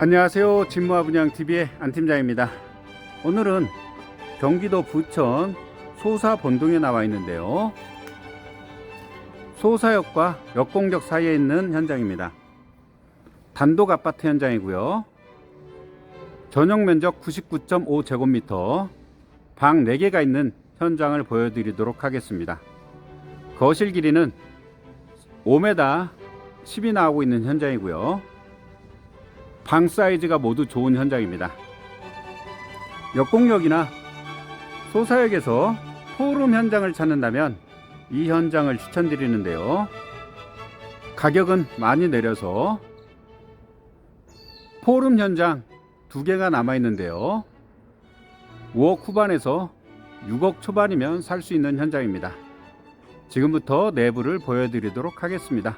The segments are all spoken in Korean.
안녕하세요. 진무화 분양 TV의 안 팀장입니다. 오늘은 경기도 부천 소사 본동에 나와 있는데요. 소사역과 역공역 사이에 있는 현장입니다. 단독 아파트 현장이고요. 전용 면적 99.5 제곱미터, 방 4개가 있는 현장을 보여드리도록 하겠습니다. 거실 길이는 5m 10이 나오고 있는 현장이고요. 방 사이즈가 모두 좋은 현장입니다. 역공역이나 소사역에서 포룸 현장을 찾는다면 이 현장을 추천드리는데요. 가격은 많이 내려서 포룸 현장 두 개가 남아 있는데요. 5억 후반에서 6억 초반이면 살 수 있는 현장입니다. 지금부터 내부를 보여드리도록 하겠습니다.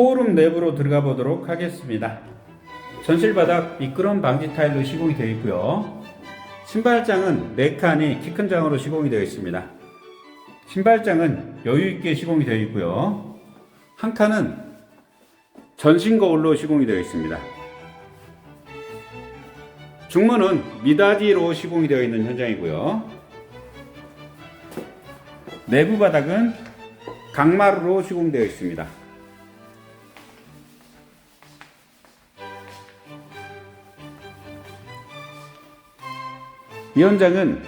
포룸 내부로 들어가 보도록 하겠습니다. 전실 바닥 미끄럼 방지 타일로 시공이 되어 있고요. 신발장은 4칸이 키 큰 장으로 시공이 되어 있습니다. 신발장은 여유 있게 시공이 되어 있고요. 한 칸은 전신 거울로 시공이 되어 있습니다. 중문은 미닫이로 시공이 되어 있는 현장이고요. 내부 바닥은 강마루로 시공되어 있습니다. 이 현장은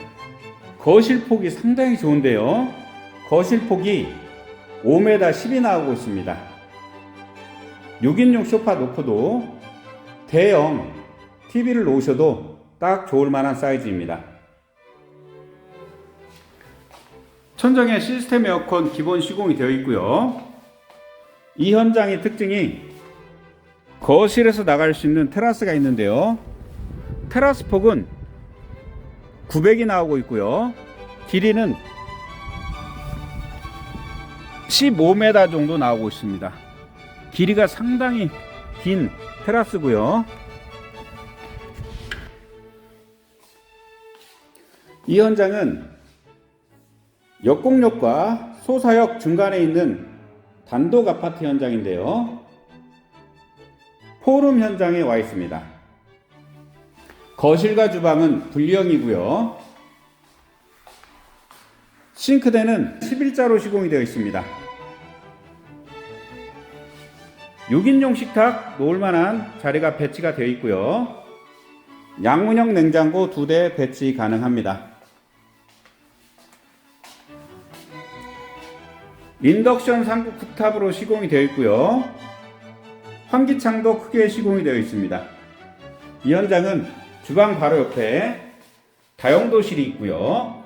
거실 폭이 상당히 좋은데요. 거실 폭이 5m 10이 나오고 있습니다. 6인용 소파 놓고도 대형 TV를 놓으셔도 딱 좋을 만한 사이즈입니다. 천정에 시스템 에어컨 기본 시공이 되어 있고요. 이 현장의 특징이 거실에서 나갈 수 있는 테라스가 있는데요. 테라스 폭은 900이 나오고 있고요. 길이는 15m 정도 나오고 있습니다. 길이가 상당히 긴 테라스고요. 이 현장은 역공역과 소사역 중간에 있는 단독 아파트 현장인데요. 포룸 현장에 와 있습니다. 거실과 주방은 분리형이고요. 싱크대는 11자로 시공이 되어 있습니다. 6인용 식탁 놓을 만한 자리가 배치가 되어 있고요. 양문형 냉장고 두대 배치 가능합니다. 인덕션 삼국 쿡탑으로 시공이 되어 있고요. 환기창도 크게 시공이 되어 있습니다. 이 현장은 주방 바로 옆에 다용도실이 있고요.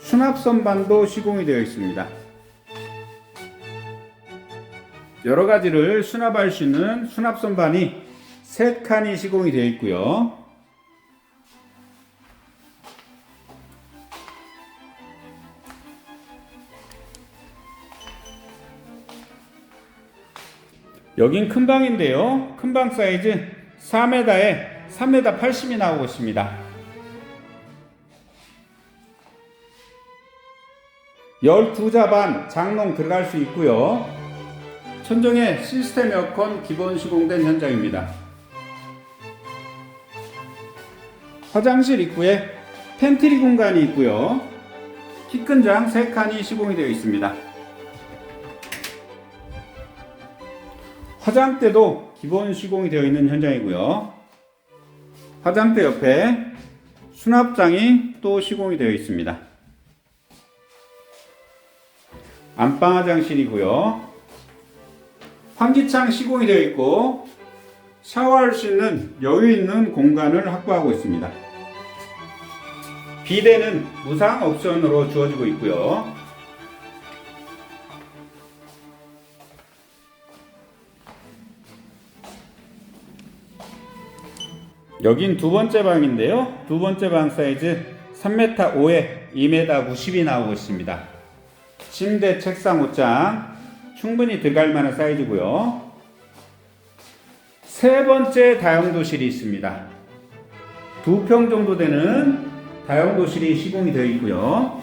수납 선반도 시공이 되어 있습니다. 여러 가지를 수납할 수 있는 수납 선반이 세 칸이 시공이 되어 있고요. 여긴 큰 방인데요. 큰 방 사이즈 4m에 3m 80이 나오고 있습니다. 12자 반 장롱 들어갈 수 있고요. 천정에 시스템 에어컨 기본 시공된 현장입니다. 화장실 입구에 팬트리 공간이 있고요. 키큰장 3칸이 시공이 되어 있습니다. 화장대도 기본 시공이 되어 있는 현장이고요. 화장대 옆에 수납장이 또 시공이 되어 있습니다. 안방 화장실이고요. 환기창 시공이 되어 있고 샤워할 수 있는 여유 있는 공간을 확보하고 있습니다. 비대는 무상 옵션으로 주어지고 있고요. 여긴 두 번째 방인데요. 두 번째 방 사이즈 3m 5에 2m 90이 나오고 있습니다. 침대, 책상, 옷장 충분히 들어갈 만한 사이즈고요. 세 번째 다용도실이 있습니다. 두 평 정도 되는 다용도실이 시공이 되어 있고요.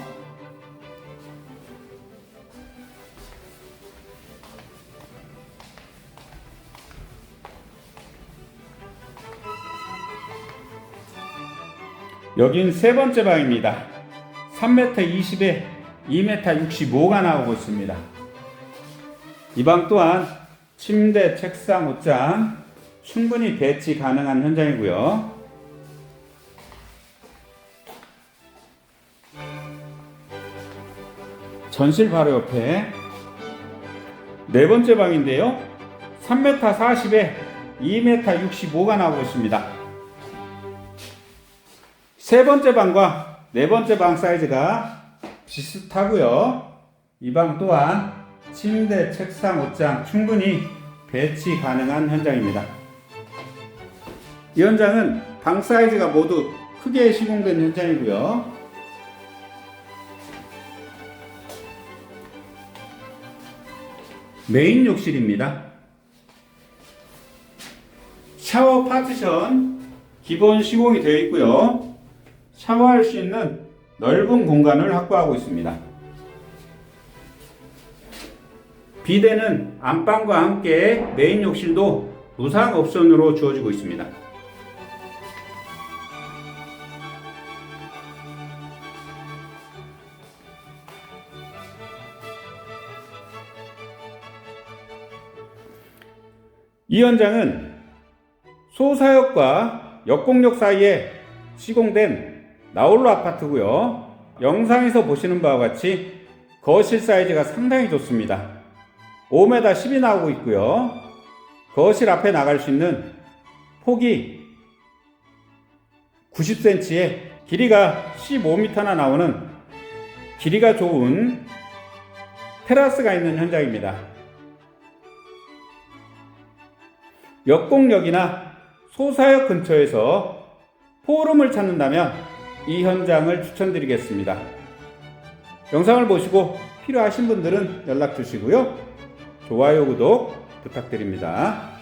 여긴 세 번째 방입니다. 3m 20에 2m 65가 나오고 있습니다. 이 방 또한 침대, 책상, 옷장 충분히 배치 가능한 현장이고요. 전실 바로 옆에 네 번째 방인데요. 3m 40에 2m 65가 나오고 있습니다. 세 번째 방과 네 번째 방 사이즈가 비슷하고요. 이 방 또한 침대, 책상, 옷장 충분히 배치 가능한 현장입니다. 이 현장은 방 사이즈가 모두 크게 시공된 현장이고요. 메인 욕실입니다. 샤워 파티션 기본 시공이 되어 있고요. 샤워할 수 있는 넓은 공간을 확보하고 있습니다. 비대는 안방과 함께 메인 욕실도 무상 옵션으로 주어지고 있습니다. 이 현장은 소사역과 역공역 사이에 시공된 나홀로 아파트고요. 영상에서 보시는 바와 같이 거실 사이즈가 상당히 좋습니다. 5m 10이 나오고 있고요. 거실 앞에 나갈 수 있는 폭이 90cm에 길이가 15m나 나오는 길이가 좋은 테라스가 있는 현장입니다. 역공역이나 소사역 근처에서 포름을 찾는다면 이 현장을 추천드리겠습니다. 영상을 보시고 필요하신 분들은 연락 주시고요. 좋아요, 구독 부탁드립니다.